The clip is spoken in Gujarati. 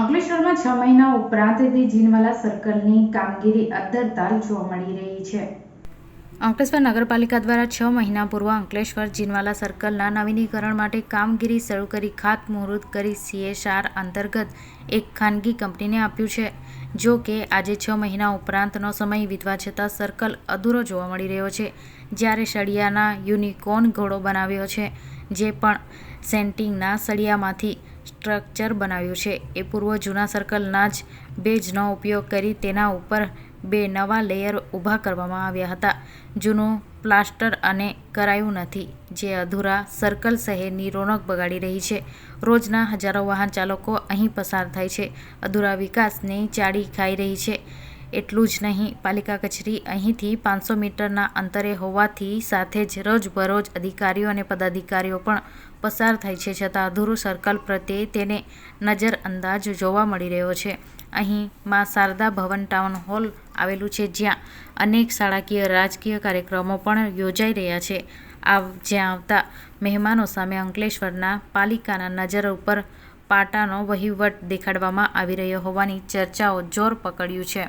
અંકલેશ્વરમાં છ મહિના ઉપરાંત જીનવાલા સર્કલની કામગીરી અદ્દરતાલ જોવા મળી રહી છે. અંકલેશ્વર નગરપાલિકા દ્વારા છ મહિના પૂર્વ અંકલેશ્વર જીનવાલા સર્કલના નવીનીકરણ માટે કામગીરી શરૂ કરી ખાતમુહૂર્ત કરી સીએસઆર અંતર્ગત એક ખાનગી કંપનીને આપ્યું છે. જો કે, આજે છ મહિના ઉપરાંતનો સમય વીતવા છતાં સર્કલ અધૂરો જોવા મળી રહ્યો છે, જ્યારે સળિયાના યુનિકોર્ન ઘોડો બનાવ્યો છે, જે પણ સેન્ટિંગના સળિયામાંથી સ્ટ્રક્ચર બનાવ્યું છે. એ પૂર્વ જૂના સર્કલના જ બેઝનો ઉપયોગ કરી તેના ઉપર બે નવા લેયર ઊભા કરવામાં આવ્યા હતા. જૂનું પ્લાસ્ટર અને કરાયું નથી, જે અધૂરા સર્કલ શહેરની રોનક બગાડી રહી છે. રોજના હજારો વાહન ચાલકો અહીં પસાર થાય છે. અધૂરા વિકાસની ચાડી ખાઈ રહી છે. એટલું જ નહીં. પાલિકા કચેરી અહીંથી પાંચસો મીટરના અંતરે હોવાથી સાથે જ રોજબરોજ અધિકારીઓ અને પદાધિકારીઓ પણ પસાર થાય છે, છતાં અધૂરું સર્કલ પ્રત્યે તેને નજરઅંદાજ જોવા મળી રહ્યો છે. અહીં માં શારદા ભવન ટાઉન હોલ આવેલું છે, જ્યાં અનેક શાળાકીય રાજકીય કાર્યક્રમો પણ યોજાઈ રહ્યા છે. આ જ્યાં આવતા મહેમાનો સામે અંકલેશ્વરના પાલિકાના નજર ઉપર પાટાનો વહીવટ દેખાડવામાં આવી રહ્યો હોવાની ચર્ચાઓ જોર પકડ્યું છે.